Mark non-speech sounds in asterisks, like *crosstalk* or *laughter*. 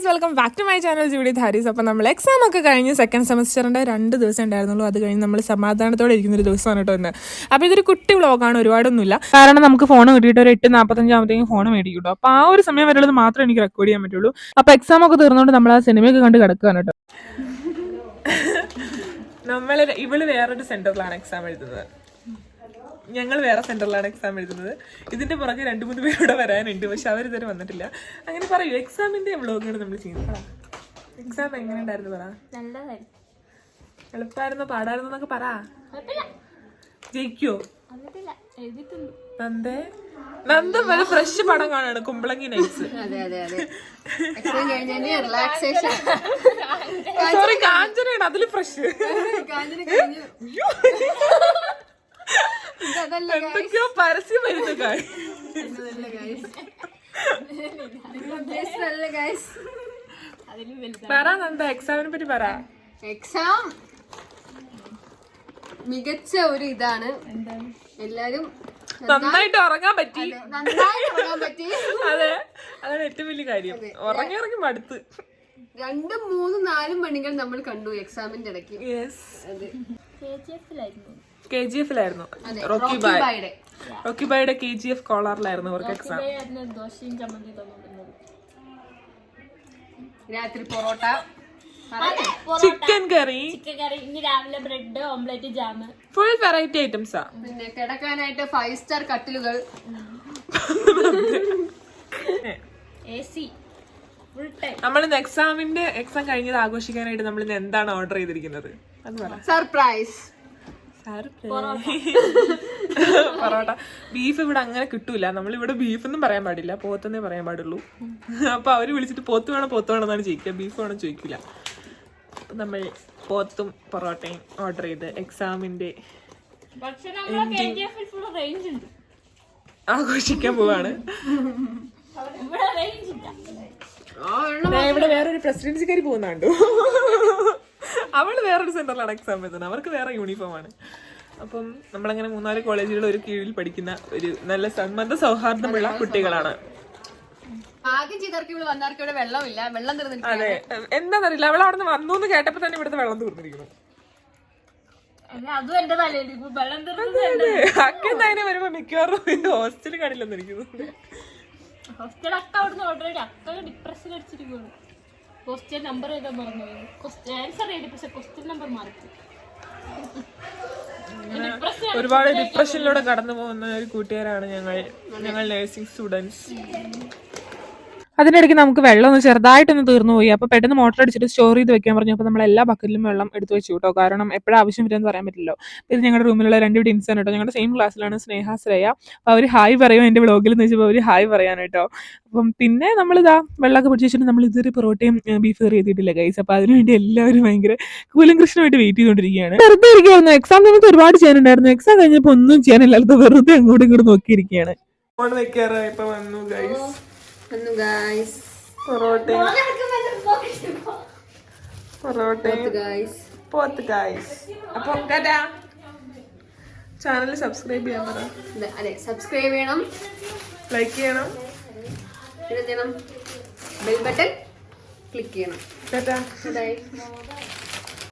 Guys welcome back to my channel Judy Dharis. അപ്പോൾ നമ്മൾ exam ഒക്കെ കഴിഞ്ഞ് സെക്കൻഡ് സെമസ്റ്ററിന്റെ രണ്ട് ദിവസം ഉണ്ടായിരുന്നുള്ളൂ. അത് കഴിഞ്ഞ് നമ്മൾ സമാധാനത്തോടെ ഇരിക്കുന്ന ഒരു ദിവസമാണ് കേട്ടോ ഇന്ന്. അപ്പോൾ ഇതൊരു കുട്ടി വ്ളോഗാണ് ഒരുപാടൊന്നുമില്ല. കാരണം നമുക്ക് ഫോൺ കിട്ടിയിട്ട് ഒരു എട്ട് നാൽപ്പത്തഞ്ചാമത്തേക്കും ഫോൺ മേടിക്കും കേട്ടോ അപ്പോൾ ആ ഒരു സമയം വരെയുള്ളത് മാത്രമേ എനിക്ക് റെക്കോർഡ് ചെയ്യാൻ പറ്റുള്ളൂ. അപ്പോൾ എക്സാം ഒക്കെ തീർന്നുകൊണ്ട് നമ്മൾ ആ സിനിമയൊക്കെ കണ്ട് കിടക്കുകയാണ് കേട്ടോ. നമ്മൾ ഇവൾ വേറൊരു സെന്ററിലാണ് എക്സാം എഴുതുന്നത്. ഞങ്ങൾ വേറെ സെന്ററിലാണ് എക്സാം എഴുതുന്നത്. ഇതിന്റെ പുറകെ രണ്ട് മൂന്ന് പേരോടെ വരാനുണ്ട് പക്ഷെ അവർ ഇതുവരെ വന്നിട്ടില്ല. അങ്ങനെ പറയൂ എക്സാമിന്റെ വ്ളോഗാണ് നമ്മൾ ചെയ്യുന്നത്. എക്സാം എങ്ങനെ ഉണ്ടായിരുന്നു പറ? എളുപ്പമായിരുന്നോ പാടായിരുന്നോ എന്നൊക്കെ പറ. ജയിക്കോ? നന്ദേ. നന്ദ വളരെ ഫ്രഷ് പടം കാണാണ് കുമ്പളങ്ങി നൈറ്റ്സ് അതെ അതെ അതെ. എക്സാം കഴിഞ്ഞതിന് റിലാക്സേഷൻ സോറി കാഞ്ചനയാണ് അതിൽ ഫ്രഷ് എന്തൊക്കെയോ പരസ്യം വരുന്നു പറ നന്ദ എക്സാമിനെ പറ്റി പറ. എക്സാം മികച്ച ഒരു ഇതാണ്. എല്ലാരും നന്നായിട്ട് ഉറങ്ങാൻ പറ്റി. അതെ അതാണ് ഏറ്റവും വലിയ കാര്യം. ഉറങ്ങി ഉറങ്ങി മടുത്ത്. രണ്ടും മൂന്നും നാലും മണികൾ നമ്മൾ കണ്ടു എക്സാമിന്റെ ഇടയ്ക്ക്. കെ ജി എഫിലായിരുന്നു റോക്കി ബായ് റോക്കി ബായുടെ കെ ജി എഫ് കോളറിലായിരുന്നു അവർക്ക് എക്സാം രാത്രി porotta. Chicken curry chicken curry ഇനി രാവിലെ bread omelette jam full variety ഐറ്റംസാ പിന്നെ കിടക്കാനായിട്ട് ഫൈവ് സ്റ്റാർ കട്ടിലുകൾ. *laughs* *laughs* നമ്മൾ ഇന്ന് എക്സാമിന്റെ എക്സാം കഴിഞ്ഞത് ആഘോഷിക്കാനായിട്ട് നമ്മൾ ഇന്ന് എന്താണ് ഓർഡർ ചെയ്തിരിക്കുന്നത്? സർപ്രൈസ് *laughs* പൊറോട്ട. ബീഫ് ഇവിടെ അങ്ങനെ കിട്ടൂല. നമ്മളിവിടെ ബീഫ് ഒന്നും പറയാൻ പാടില്ല. പോത്തെന്നേ പറയാൻ പാടുള്ളൂ. അപ്പൊ അവർ വിളിച്ചിട്ട് പോത്ത് വേണോ പോത്ത് വേണോ എന്നാണ് ചോദിക്കുക. ബീഫ് വേണം ചോദിക്കില്ല. അപ്പൊ നമ്മൾ പോത്തും പൊറോട്ടയും ഓർഡർ ചെയ്ത് എക്സാമിന്റെ പക്ഷെ നമ്മളെ കെ ഫുൾ റേഞ്ച് ഉണ്ട്. ആഘോഷിക്കാൻ പോവാണ്. ഇവിടെ വേറൊരു പ്രസിഡൻസിക്കാരി പോകുന്നുണ്ടോ അവൾ വേറൊരു സെന്ററിലാണ് എക്സാം എഴുതുന്നത്. അവർക്ക് വേറെ യൂണിഫോം ആണ്. അപ്പം നമ്മളങ്ങനെ മൂന്നാൽ കോളേജുകൾ ഒരു കീഴിൽ പഠിക്കുന്ന ഒരു നല്ല സന്മത സൗഹാർദ്ദമുള്ള കുട്ടികളാണ്. ആദ്യം ചെയ്തവർക്ക് ഇവിടെ വന്നവർക്ക് ഇവിടെ വെള്ളമില്ല. വെള്ളം തീർന്നിട്ട് അതെ. എന്താന്നറിയില്ല. അവൾ അവിടെ നിന്ന് വന്നു എന്ന് കേട്ടപ്പോ തന്നെ ഇവിടുത്തെ വെള്ളം തീർന്നിരിക്കുന്നു. അതും എന്റെ വെള്ളം തീർന്നത് അക്കെന്താ അതിനെ വരുമ്പോ മിക്കവാറും ഹോസ്റ്റലിൽ കാണില്ലെന്നിരിക്കുന്നു ഹോസ്റ്റൽ അക്ക അവിടുന്ന് ഓൾറെഡി അക്ക ഡിപ്രഷൻ അടിച്ചിരിക്കുന്നു ക്വസ്റ്റ്യൻ നമ്പർ ഏതാ മറന്നു ക്വസ്റ്റ്യൻ ആൻസർ ചെയ്തു പക്ഷെ ക്വസ്റ്റ്യൻ നമ്പർ മാറി ഡിപ്രഷൻ ഒരുപാട് ഡിപ്രഷനിലൂടെ കടന്നു പോകുന്ന ഒരു കൂട്ടുകാരാണ് ഞങ്ങൾ ഞങ്ങൾ നഴ്സിംഗ് സ്റ്റുഡൻസ് അതിനിടയ്ക്ക് നമുക്ക് വെള്ളം ഒന്ന് ചെറുതായിട്ടൊന്ന് തീർന്നു പോയി. അപ്പോൾ പെട്ടെന്ന് മോട്ടർ അടിച്ചിട്ട് സ്റ്റോർ ചെയ്ത് വെക്കാൻ പറഞ്ഞു. അപ്പോൾ നമ്മൾ എല്ലാ ബക്കറ്റിലും വെള്ളം എടുത്തു വെച്ചു കേട്ടോ. കാരണം എപ്പോഴും ആവശ്യം വരുമെന്ന് പറയാൻ പറ്റില്ലല്ലോ. ഇത് ഞങ്ങളുടെ റൂമിലുള്ള രണ്ട് ഡിൻസാണ് ആണ് കേട്ടോ. ഞങ്ങളുടെ സെയിം ക്ലാസ്സിലാണ് സ്നേഹ ശ്രേയ. അപ്പോൾ അവർ ഹായ് പറയും എന്റെ വ്ളോഗിൽ എന്ന് വെച്ചപ്പോൾ അവർ ഹായ് പറയാൻ കേട്ടോ. അപ്പം പിന്നെ നമ്മളിതാ വെള്ളമൊക്കെ പിടിച്ച് വെച്ചിട്ട് നമ്മൾ ഇതൊരു പൊറോട്ടയും ബീഫ് കറി എത്തിയിട്ടില്ല ഗൈസ് അപ്പോൾ അതിനുവേണ്ടി എല്ലാവരും ഭയങ്കര കൂലം കൃഷ്ണമായിട്ട് വെയിറ്റ് ചെയ്തുകൊണ്ടിരിക്കുകയാണ് വെറുതെ ഇരിക്കുകയായിരുന്നു എക്സാം സമയത്ത് ഒരുപാട് ചെയ്യാനുണ്ടായിരുന്നു. എക്സാം കഴിഞ്ഞപ്പോൾ ഒന്നും ചെയ്യാനില്ലാത്ത വെറുതെ അങ്ങോട്ടും ഇങ്ങോട്ടും നോക്കിയിരിക്കുകയാണ് ഫോൺ വെക്കാറ് ഇപ്പൊ വന്നു ഗൈസ് വന്നു ഗായ്സ് പൊറോട്ടയും. പൊറോട്ടയും. ഗായ്സ് പോത്ത് ഗൈസ് അപ്പം ടാറ്റാ ചാനൽ സബ്സ്ക്രൈബ് ചെയ്യാൻ പറ. അതെ സബ്സ്ക്രൈബ് ചെയ്യണം. ലൈക്ക് ചെയ്യണം. പിന്നെ എന്ത് ചെയ്യണം? ബെൽ ബട്ടൺ ക്ലിക്ക് ചെയ്യണം. Tata bye